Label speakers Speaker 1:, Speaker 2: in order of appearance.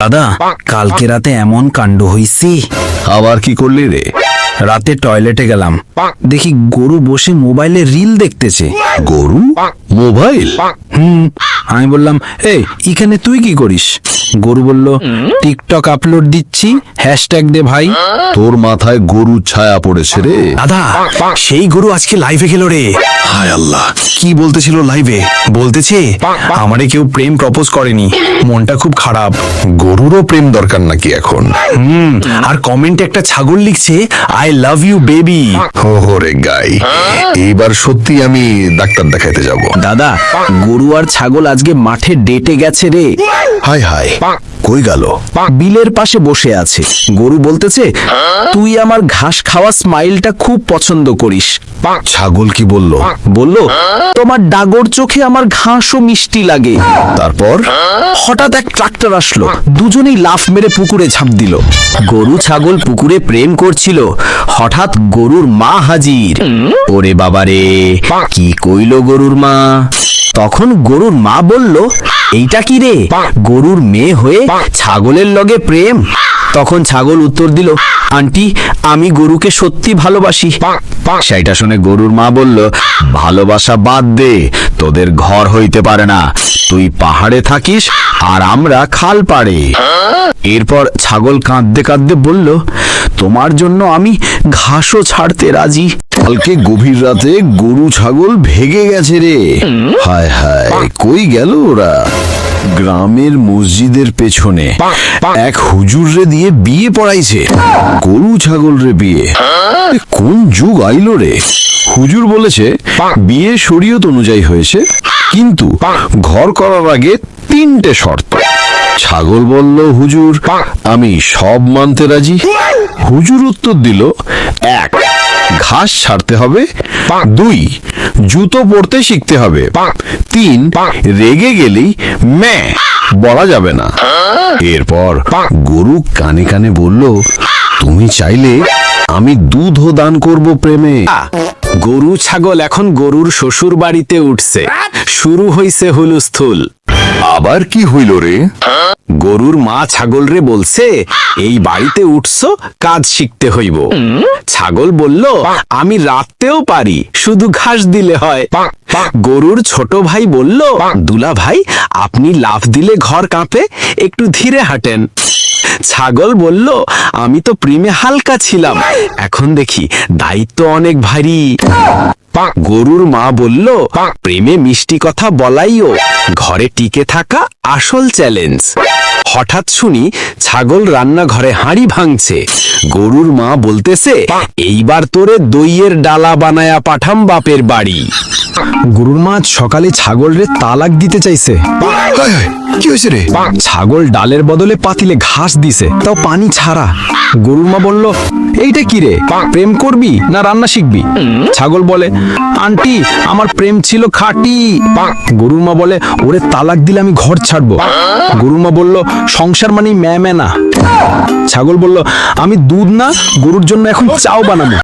Speaker 1: দাদা কালকে রাতে এমন কাণ্ড হইছি।
Speaker 2: আবার কি করলি রে?
Speaker 1: রাতে টয়লেটে গেলাম। দেখি গরু বসে মোবাইলে রিল দেখতেছে।
Speaker 2: গরু? মোবাইল?
Speaker 1: হুম আমি বললাম এই এখানে তুই কি করিস? গরু বলল টিকটক আপলোড দিচ্ছি হ্যাশট্যাগ দে ভাই।
Speaker 2: তোর মাথায় গরু ছায়া পড়েছে রে।
Speaker 1: দাদা সেই গরু আজকে লাইভে গেল রে।
Speaker 2: হায় আল্লাহ।
Speaker 1: কি বলতেছিল লাইভে বলতেছে আমারে কেউ প্রেম প্রপোজ করেনি। মনটা খুব খারাপ।
Speaker 2: গরুরও প্রেম দরকার নাকি এখন?
Speaker 1: হুম আর কমেন্টে একটা ছাগল লিখছে আই লাভ ইউ বেবি
Speaker 2: হো হো রে গাই। এইবার সত্যি আমি ডাক্তার দেখাইতে যাব।
Speaker 1: দাদা গরু আর ছাগল আজকে মাঠে ডেটে গেছে রে।
Speaker 2: হাই হাই কই গেল?
Speaker 1: বিলের পাশে বসে আছে। গরু বলতেছে তুই আমার ঘাস খাওয়া স্মাইলটা খুব পছন্দ করিস।
Speaker 2: ছাগল কি বলল?
Speaker 1: বলল তোমার ডাগর চোখে আমার ঘাসও মিষ্টি লাগে।
Speaker 2: তারপর?
Speaker 1: হঠাৎ এক ট্রাক্টর আসলো। দুজনেই লাফ মেরে পুকুরে ঝাঁপ দিল। গরু ছাগল পুকুরে প্রেম করছিল। হঠাৎ গরুর মা হাজির। ওরে বাবারে কি কইল গরুর মা? তখন গরুর মা বলল এইটা কি রে? গরুর মেয়ে হয়ে ছাগলের লগে প্রেম? তখন ছাগল উত্তর দিল, আন্টি, আমি গরুকে সত্যি ভালোবাসি। সেইটা শুনে গরুর মা বলল, ভালোবাসা বাদ দে, তোদের ঘর হইতে পারে না। তুই পাহাড়ে থাকিস আর আমরা খাল পাড়ে। এরপর ছাগল কাঁদতে কাঁদতে বলল, তোমার জন্য আমি ঘাসও ছাড়তে রাজি।
Speaker 2: কালকে গভীর রাতে গরু ছাগল ভেগে গেছে রে। হায় হায়, কই গেল ওরা? গ্রামের মসজিদের পেছনে এক হুজুর রে দিয়ে বিয়ে পড়াইছে। গরু ছাগল রে বিয়ে। কোন যুগ আইলো রে? হুজুর বলেছে বিয়ে শরীয়ত অনুযায়ী হয়েছে কিন্তু ঘর করার আগে তিনটে শর্ত। ছাগল বলল হুজুর আমি সব মানতে রাজি। হুজুর উত্তর দিল এক ঘাস ছাড়তে হবে। দুই জুতো পরতে শিখতে হবে। তিন রেগে গেলেই ম্যা বলা যাবে না। এরপর গরু কানে কানে বলল তুমি চাইলে আমি দুধও দান করব প্রেমে।
Speaker 1: গরু ছাগল এখন গরুর শ্বশুর বাড়িতে উঠছে শুরু হইছে হুলুস্থুল।
Speaker 2: আবার কি হইল রে?
Speaker 1: গরুর মা ছাগল রে বলছে, এই বাড়িতে উঠছো, কাজ শিখতে হইব। ছাগল বলল, আমি রাততেও পারি, শুধু ঘাস দিলে হয়। গরুর ছোট ভাই বলল, দুলা ভাই, আপনি লাফ দিলে ঘর কাঁপে, একটু ধীরে হাঁটেন। ছাগল বলল, আমি তো প্রেমে হালকা ছিলাম, এখন দেখি, দায়িত্ব অনেক ভারী। গরুর মা বলল প্রেমে মিষ্টি কথা বলাইও। ঘরে টিকে থাকা আসল চ্যালেঞ্জ। হঠাৎ শুনি ছাগল রান্নাঘরে হাঁড়ি ভাঙছে। গরুর মা বলতেছে এইবার তোরে দইয়ের ডালা বানায়া পাঠাম বাপের বাড়ি। গরুর মা সকালে ছাগল রে তালাক দিতে চাইছে।
Speaker 2: কি হয়েছে রে?
Speaker 1: ছাগল ডালের বদলে পাতিলে ঘাস দিছে তাও পানি ছাড়া। গরুর মা বলল এইটা কি রে? প্রেম করবি না রান্না শিখবি? ছাগল বলে আন্টি আমার প্রেম ছিল খাটি। গরুর মা বলে ওরে তালাক দিলে আমি ঘর ছাড়বো। গরুর মা বলল সংসার মানে ম্যামে ম্যা না। ছাগল বলল আমি দুধ না গরুর জন্য এখন চাও বানাবো।